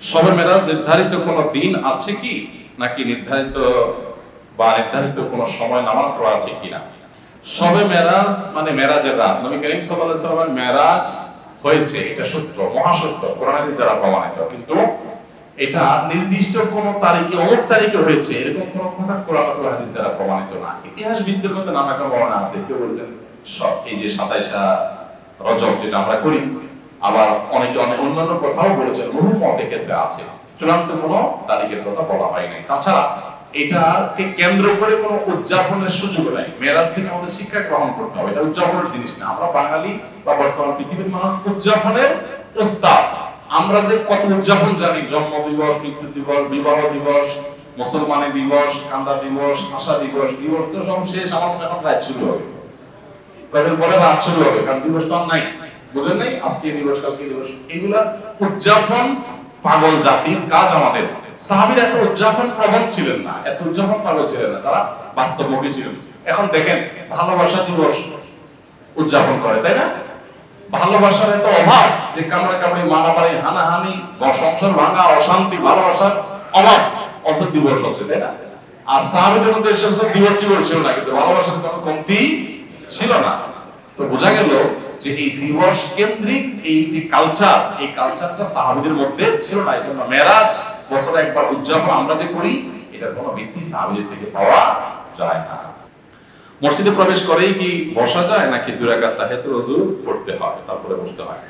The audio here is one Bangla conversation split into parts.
সবে মেরাজ নির্ধারিত কোনো দিন আছে কি? নাকি নির্ধারিত বা নির্ধারিত কোনো সময় নামাজ পড়া ঠিক কিনা? সবে মেরাজ মানে মেরাজের রাত। নবী করিম সাল্লাল্লাহু মেরাজ হয়েছে, এটা সত্য, মহাসত্য, কোরআন হাদিস দ্বারা প্রমাণিত। কিন্তু এটা নির্দিষ্ট কোন তারিখে, অমুক তারিখে হয়েছে, এরকম কোন কথা কোরআন অথবা হাদিস দ্বারা প্রমাণিত না। ইতিহাসবিদদের মধ্যে নানা রকম বর্ণনা আছে, কেউ বলছেন সব এই যে সাতাইশা রজব যেটা আমরা করি আবার অনেকে অনেক অন্যান্য কথাও বলেছেন, বহু মতে ক্ষেত্রে আছে। চূড়ান্ত কোনো তারিখের কথা বলা হয় নাই। তাছাড়া এটাকে কেন্দ্র করে কোনো উদযাপনের সুযোগ নাই। মেরাজ থেকে আমাদের শিক্ষা গ্রহণ করতে হবে। এটা উদযাপনের জিনিস না। আমরা বাঙালি বা বর্তমান পৃথিবীর মানুষ উদযাপনের প্রস্তাব আমরা যে কত উদযাপন জানি। জন্ম দিবস, মৃত্যু দিবস, বিবাহ দিবস, মুসলমানি দিবস, কান্দা দিবস, আশা দিবস দিবস তো সব শেষ। আমার এখন রাত শুরু হবে। কয়েকদিন পরে রাত শুরু হবে, কারণ দিবস তো আর নাই। বুঝেন নাই? আজকে দিবস, কালকে দিবস। এগুলা উদযাপন পাগল জাতির কাজ আমাদের। সাহাবীর এত উদযাপন প্রবণ ছিলেন না, এত উদযাপন পাগল ছিলেন না, তারা বাস্তবমুখী ছিলেন। এখন দেখেন, ভালোবাসা দিবস উদযাপন করে, তাই না? ভালোবাসার এত অভাব যে কামড়ে কামড়ে, মারামারি, হানাহানি সংসার ভাঙা, অশান্তি, ভালোবাসার অভাব অসৎ দিবস হচ্ছে, তাই না? আর সাহাবিদের মধ্যে এসব সব দিবস ছিল না, কিন্তু ভালোবাসার কোনো কমতি ছিল না। তো বোঝা গেল যে এই দিবস কেন্দ্রিক এই যে কালচার এই কালচারটা সাহাবিদের মধ্যে ছিল না এই জন্য মেরাজ বছরে একবার উদযাপন আমরা যে করি, এটার কোনো ভিত্তি সাহাবিদের থেকে পাওয়া যায় না। মসজিদে প্রবেশ করেই কি বসা যায়, নাকি ওযু পড়তে হয়, তারপরে বসতে হয়?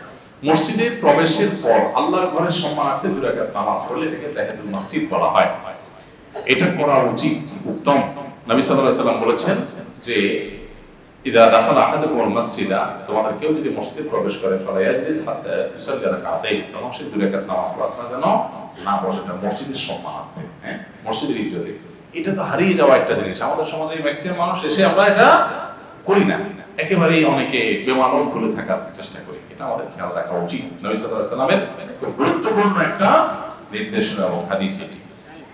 মসজিদে প্রবেশের পর আল্লাহর ঘরের সম্মানার্থে দুই নামাজ পড়লে এটাকে মসজিদ বলা হয়। এটা করা উচিত, উত্তম। নবী সাল্লাম বলেছেন যে ইদা দাখালা আহাদুকুম তোমাদের কেউ যদি মসজিদে প্রবেশ করে ফলে ইয়াজলিস হাত্তা ইউসাল্লি রাকাতাইন তখন সে দুই রাকাত নামাজ যেন না বসে এটা মসজিদের সম্মানার্থে হ্যাঁ? মসজিদের ইজ্জতে এটা তো হারিয়ে যাওয়া একটা জিনিস। আমাদের সমাজে ম্যাক্সিমাম মানুষ এসে আমরা এটা করি না। একেবারেই অনেকে থাকার চেষ্টা করি। এটা আমাদের খেয়াল রাখা উচিত। নবী সাল্লাল্লাহু আলাইহি খুব গুরুত্বপূর্ণ একটা নির্দেশনা এবং হাদিস এটি।